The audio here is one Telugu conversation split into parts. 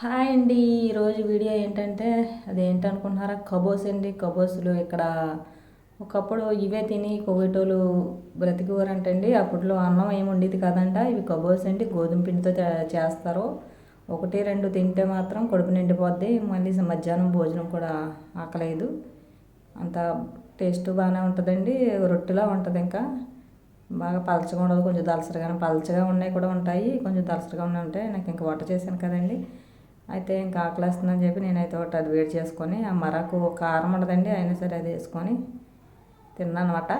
హాయ్ అండి. ఈరోజు వీడియో ఏంటంటే అదేంటనుకుంటున్నారా? కబోస్ అండి. కబోసులు ఇక్కడ ఒకప్పుడు ఇవే తిని కోవిటోలు బ్రతికివారంటండి అప్పట్లో అన్నం ఏమి ఉండేది కదంట. ఇవి కబోస్ అండి. గోధుమ పిండితో చేస్తారు. ఒకటి రెండు తింటే మాత్రం కడుపు నిండిపోద్ది. మళ్ళీ మధ్యాహ్నం భోజనం కూడా ఆకలేదు. అంత టేస్ట్ బాగానే ఉంటుందండి. రొట్టెలా ఉంటుంది ఇంకా. బాగా పలచగా ఉండదు. కొంచెం దలసరిగా పలచగా ఉన్నాయి కూడా ఉంటాయి. కొంచెం దలసరిగా ఉన్నాయి ఉంటాయి నాకు ఇంకా వంట చేశాను కదండి. అయితే ఇంకా ఆకలేస్తుందని చెప్పి నేనైతే ఒకటి అది వేడి చేసుకొని ఆ మరకు కారం ఉండదండి అయినా సరే అది వేసుకొని తిన్నాను అనమాట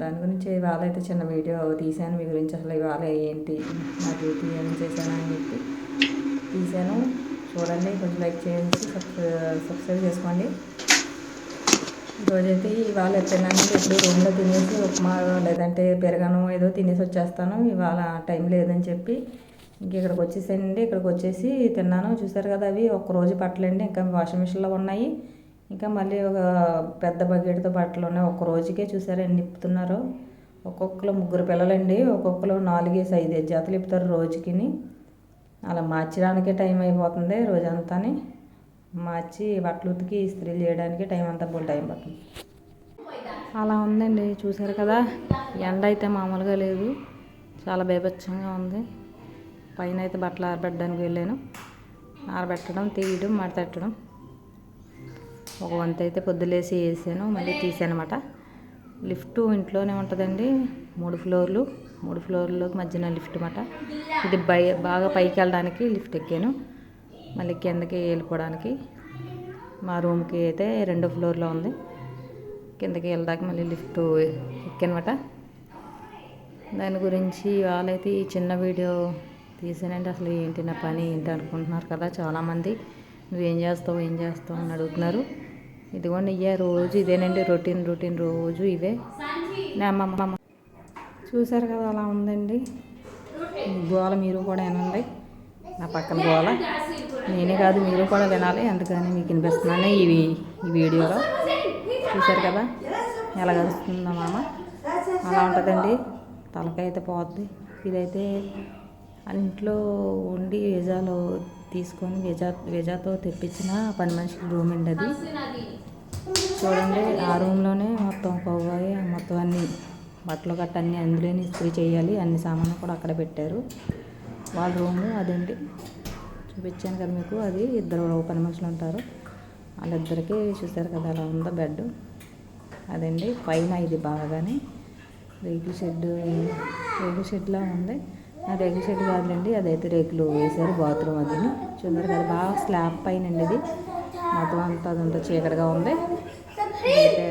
దాని గురించి ఇవాళ అయితే చిన్న వీడియో తీశాను. మీ గురించి అసలు ఇవాళ ఏంటి నా డ్యూటీ ఏం చేశాను అని చెప్పి తీశాను. చూడండి కొంచెం లైక్ చేయండి సబ్స్క్రైబ్ చేసుకోండి. రోజైతే ఇవాళ ఎప్పుడైనా ఇప్పుడు రూమ్లో తినేసి ఉప్మా లేదంటే పెరగను ఏదో తినేసి వచ్చేస్తాను. ఇవాళ టైం లేదని చెప్పి ఇంక ఇక్కడికి వచ్చేసానండి ఇక్కడికి వచ్చేసి తిన్నాను. చూసారు కదా అవి. ఒక రోజు బట్టలండి. ఇంకా వాషింగ్ మిషన్లో ఉన్నాయి. ఇంకా మళ్ళీ ఒక పెద్ద బకెట్తో బట్టలు ఉన్నాయి. ఒక్క రోజుకే చూసారా ఎన్ని ఇప్పుతున్నారు. ఒక్కొక్కరు ముగ్గురు పిల్లలండి. ఒక్కొక్కరు నాలుగేసి ఐదు జతలు ఇప్పుతారు రోజుకిని. అలా మార్చడానికే టైం అయిపోతుంది రోజంతాని. మార్చి బట్టలు ఉతికి ఇస్త్రీ చేయడానికి టైం అంతా బోల్ టైం పడుతుంది. అలా ఉందండి. చూసారు కదా. ఎండ అయితే మామూలుగా లేదు. చాలా బేభత్సంగా ఉంది. పైన అయితే బట్టలు ఆరబెట్టడానికి వెళ్ళాను. ఆరబెట్టడం తీయడం మడతెట్టడం. ఒక వంత అయితే పొద్దులేసి వేసాను మళ్ళీ తీసాను అనమాట లిఫ్ట్ ఇంట్లోనే ఉంటుందండి మూడు ఫ్లోర్లు. మూడు ఫ్లోర్లోకి మధ్యన లిఫ్ట్ అనమాట ఇది బై బాగా పైకి వెళ్ళడానికి లిఫ్ట్ ఎక్కాను. మళ్ళీ కిందకి వెళ్ళిపోవడానికి. మా రూమ్కి అయితే రెండో ఫ్లోర్లో ఉంది. కిందకి వెళ్ళడానికి మళ్ళీ లిఫ్ట్ ఎక్కానమాట. దాని గురించి వాళ్ళైతే ఈ చిన్న వీడియో తీసానండి. అసలు ఏంటి నా పని ఏంటి అనుకుంటున్నారు కదా చాలామంది. నువ్వేం చేస్తావు ఏం చేస్తావు అని అడుగుతున్నారు. ఇదిగోండి ఇయ్యే రోజు ఇదేనండి రొటీన్ రొటీన్ రోజు ఇవే. నా అమ్మమ్మ చూసారు కదా అలా ఉందండి. గోల మీరు కూడా వినండి. నా పక్కన గోల. నేనే కాదు మీరు కూడా వినాలి. అందుకని మీకు వినిపిస్తున్నాను ఇవి ఈ వీడియోలో. చూసారు కదా ఎలా కలుస్తుందో మామ. అలా ఉంటుందండి. తలకైతే అయితే పోద్ది. ఇదైతే ఇంట్లో ఉండి వేజాలో తీసుకొని వేజా వేజాతో తెప్పించిన పని మనిషికి రూమ్ ఉండదు చూడండి ఆ రూమ్లోనే మొత్తం కొవ్వాయి మొత్తం అన్ని బట్టలు గట్ట అన్ని అందులోనే ఇస్త్రీ చేయాలి అన్ని సామాన్లు కూడా అక్కడ పెట్టారు. వాళ్ళ రూము అదండి. చూపించాను కదా మీకు అది ఇద్దరు పని మనుషులు ఉంటారు. వాళ్ళిద్దరికి చూసారు కదా అలా ఉందో బెడ్ అదండి పైన ఇది బాగానే. రేకుల షెడ్ రేకుల షెడ్లా ఉంది. ఆ రేకుల షెడ్ కాదులేండి అదైతే రేకులు వేశారు బాత్రూమ్ అది చూడారు కదా బాగా స్లాబ్ పైన అండి ఇది మొత్తం అంతా అదంతా చీకటిగా ఉంది. అయితే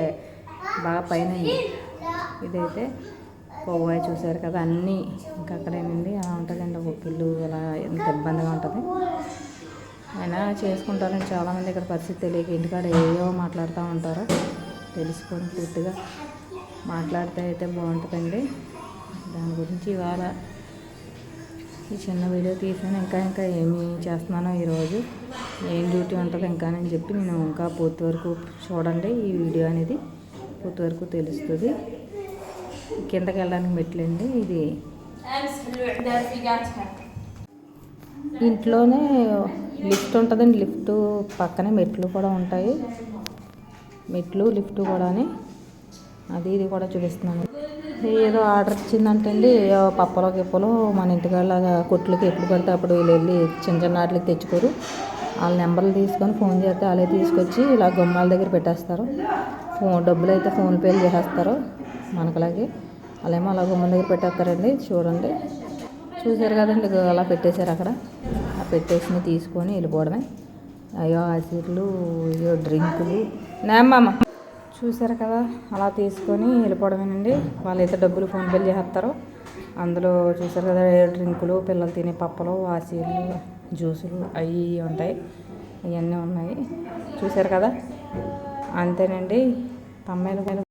బాగా పైన ఇదైతే పొవ్వాయి చూసారు కదా అన్నీ ఇంకా అక్కడేనండి. అలా ఉంటుందండి ఒక ఇల్లు అలా ఎంత ఇబ్బందిగా ఉంటుంది. అయినా చేసుకుంటారని చాలామంది ఇక్కడ పరిస్థితి తెలియక ఇంటికాడ ఏవో మాట్లాడుతూ ఉంటారు. తెలుసుకొని పూర్తిగా మాట్లాడితే అయితే బాగుంటుందండి. దాని గురించి ఇవాళ ఈ చిన్న వీడియో తీసాను. ఇంకా ఇంకా ఏమి చేస్తున్నానో ఈరోజు? ఏం డ్యూటీ ఉంటుంది ఇంకా అని చెప్పి నేను ఇంకా పూర్తి వరకు చూడండి ఈ వీడియో అనేది. పూర్తి వరకు తెలుస్తుంది. కిందకి వెళ్ళడానికి మెట్లండి ఇది. ఇంట్లోనే లిఫ్ట్ ఉంటుందండి. లిఫ్ట్ పక్కనే మెట్లు కూడా ఉంటాయి. మెట్లు లిఫ్ట్ కూడాని. అది ఇది కూడా చూపిస్తున్నాను. ఏదో ఆర్డర్ ఇచ్చిందంటండి. పప్పలో గిప్పలో మన ఇంటికాడలాగా కొట్లకి ఎప్పుడు పడితే అప్పుడు వీళ్ళు వెళ్ళి చిన్న చిన్న వాటికి తెచ్చుకోరు. వాళ్ళ నెంబర్లు తీసుకొని ఫోన్ చేస్తే వాళ్ళే తీసుకొచ్చి ఇలా గుమ్మాల దగ్గర పెట్టేస్తారు. ఫోన్ డబ్బులు అయితే ఫోన్పేలు చేసేస్తారు మనకలాగే. వాళ్ళేమో అలా గుమ్మం దగ్గర పెట్టేస్తారండి చూడండి. చూసారు కదండి అలా పెట్టేశారు అక్కడ. ఆ పెట్టేసి తీసుకొని వెళ్ళిపోవడమే. అయ్యో ఆసిడ్లు అయ్యో డ్రింకులు. నేమ్మమ్మ చూసారు కదా అలా తీసుకొని వెళ్ళిపోవడమేనండి. వాళ్ళైతే డబ్బులు ఫోన్పే చేస్తారు. అందులో చూసారు కదా డ్రింకులు పిల్లలు తినే పప్పలు వాసీలు జ్యూసులు అవి ఉంటాయి. అవన్నీ ఉన్నాయి. చూసారు కదా? అంతేనండి. తమ్మాయిలు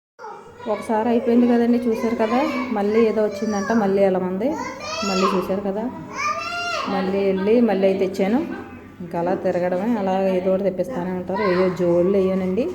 ఒకసారి అయిపోయింది కదండి చూసారు కదా? మళ్ళీ ఏదో వచ్చిందంట మళ్ళీ ఎలా మళ్ళీ చూసారు కదా? మళ్ళీ వెళ్ళి మళ్ళీ అయితే తెచ్చాను. ఇంకా అలా తిరగడమే. అలా ఏదో ఒకటి తెప్పిస్తూనే ఉంటారు. ఏయో జోళ్ళు వేయనండి.